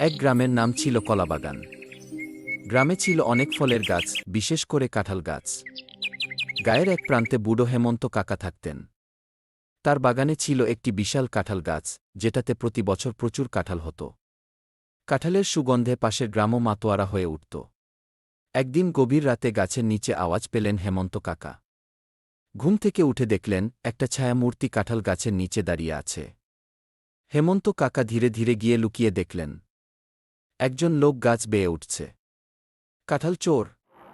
এক গ্রামের নাম ছিল কলাবাগান। গ্রামে ছিল অনেক ফলের গাছ, বিশেষ করে কাঁঠাল গাছ। গায়ের এক প্রান্তে বুড়ো হেমন্ত কাকা থাকতেন। তার বাগানে ছিল একটি বিশাল কাঁঠাল গাছ, যেটাতে প্রতি বছর প্রচুর কাঁঠাল হতো। কাঁঠালের সুগন্ধে পাশের গ্রামও মাতোয়ারা হয়ে উঠত। একদিন গভীর রাতে গাছের নিচে আওয়াজ পেলেন হেমন্ত কাকা। ঘুম থেকে উঠে দেখলেন, একটা ছায়ামূর্তি কাঁঠাল গাছের নিচে দাঁড়িয়ে আছে। হেমন্ত কাকা ধীরে ধীরে গিয়ে লুকিয়ে দেখলেন। একজন লোক গাছ বেয়ে উঠছে। কাঁঠাল চোর।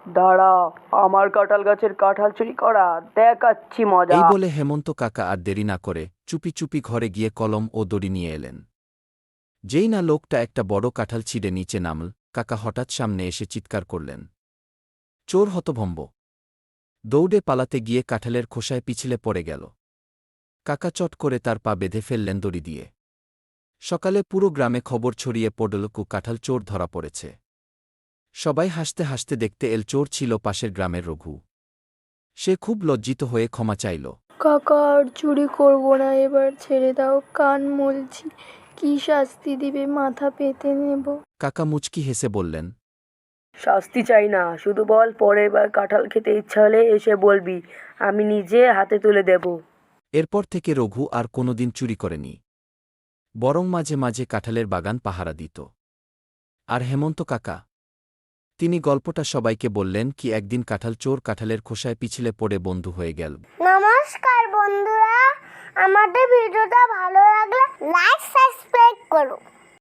দাঁড়া আমার কাঁঠাল গাছের কাঁঠাল চুরি করা দেখাচ্ছি মজা। এই বলে হেমন্ত কাকা আর দেরি না করে চুপি চুপি ঘরে গিয়ে কলম ও দড়ি নিয়ে এলেন। যেই না লোকটা একটা বড় কাঁঠাল ছিঁড়ে নিচে নামল কাকা হঠাৎ সামনে এসে চিৎকার করলেন। চোর হতভম্ব। দৌড়ে পালাতে গিয়ে কাঁঠালের খোসায় পিছলে পড়ে গেল। কাকা চট করে তার পা বেঁধে ফেললেন দড়ি দিয়ে। সকালে পুরো গ্রামে খবর ছড়িয়ে পড়ল কু কাঁঠাল চোর ধরা পড়েছে। সবাই হাসতে হাসতে দেখতে এল চোর ছিল পাশের গ্রামের রঘু। সে খুব লজ্জিত হয়ে ক্ষমা চাইল। কাকা আর চুরি করব না এবার ছেড়ে দাও কান মলছি। কি শাস্তি দিবে মাথা পেতে নেব। কাকা মুচকি হেসে বললেন শাস্তি চাই না শুধু বল পরের বার কাঁঠাল খেতে ইচ্ছা হলে এসে বলবি আমি নিজে হাতে তুলে দেব। এরপর থেকে রঘু আর কোনোদিন চুরি করেনি। বরং মাঝে মাঝে কাঁঠালের বাগান পাহারা দিত। আর হেমন্ত কাকা? তিনি গল্পটা সবাইকে বললেন কি একদিন কাঁঠাল চোর কাঁঠালের খোসায় পিছলে পড়ে বন্ধু হয়ে গেল। নমস্কার বন্ধুরা, আমাদের ভিডিওটা ভালো লাগলে লাইক সাবস্ক্রাইব করো